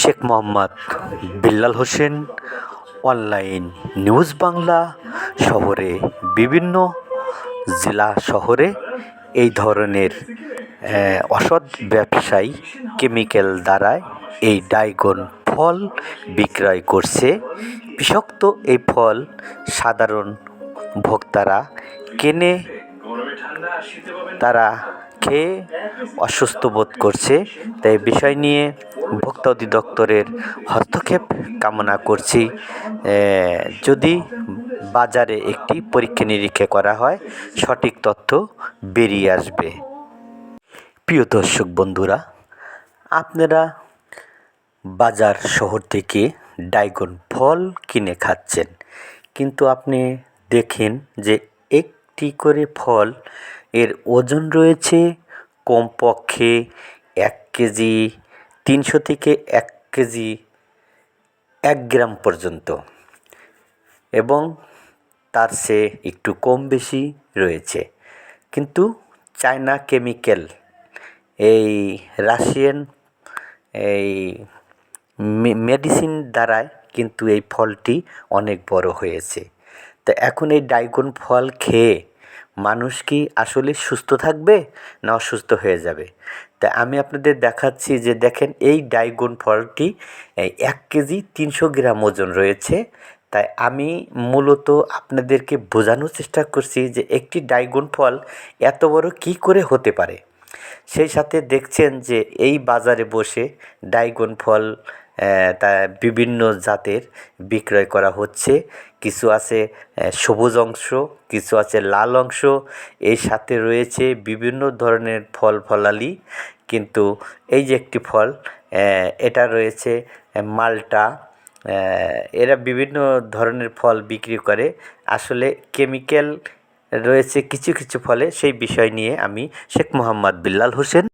Sheikh Mohammad Billal Hossain, online news Bangla শহরে বিভিন্ন জেলা শহরে এই ধরনের অসৎ ব্যবসায়ী কেমিক্যাল দ্বারায় এই ডাইগন ফল বিক্রয় করছে। বিষাক্ত এই ফল সাধারণ ভোক্তারা কেনে, তারা খেয়ে অসুস্থ বোধ করছে। তাই বিষয় নিয়ে ভোক্তা অধিদপ্তরের হস্তক্ষেপ কামনা করছি। যদি বাজারে একটি পরীক্ষা নিরীক্ষা করা হয়, সঠিক তথ্য বেরিয়ে আসবে। প্রিয় দর্শক বন্ধুরা, আপনারা বাজার শহর থেকে ডাইগন ফল কিনে খাচ্ছেন। কিন্তু আপনি দেখেন যে একটি করে ফল এর ওজন রয়েছে কমপক্ষে এক কেজি, তিনশো থেকে এক কেজি এক গ্রাম পর্যন্ত। এবং তার সে একটু কম বেশি রয়েছে। কিন্তু চায়না কেমিক্যাল, এই রাশিয়ান, এই মেডিসিন দ্বারায় কিন্তু এই ফলটি অনেক বড় হয়েছে। তো এখন এই ডাইগন ফল খেয়ে মানুষ কি আসলে সুস্থ থাকবে না অসুস্থ হয়ে যাবে? তা আমি আপনাদের দেখাচ্ছি যে দেখেন এই ডাইগন ফলটি এক কেজি তিনশো গ্রাম ওজন রয়েছে। তাই আমি মূলত আপনাদেরকে বোঝানোর চেষ্টা করছি যে একটি ডাইগন ফল এত বড় কী করে হতে পারে। সেই সাথে দেখছেন যে এই বাজারে বসে ডাইগন ফল তা বিভিন্ন জাতের বিক্রয় করা হচ্ছে। কিছু আছে সবুজ অংশ, কিছু আছে লাল অংশ। এর সাথে রয়েছে বিভিন্ন ধরনের ফল ফলালি। কিন্তু এই যে একটি ফল এটা রয়েছে মালটা। এরা বিভিন্ন ধরনের ফল বিক্রি করে। আসলে কেমিক্যাল রয়েছে কিছু কিছু ফলে। সেই বিষয় নিয়ে আমি শেখ মোহাম্মদ বিল্লাল হোসেন।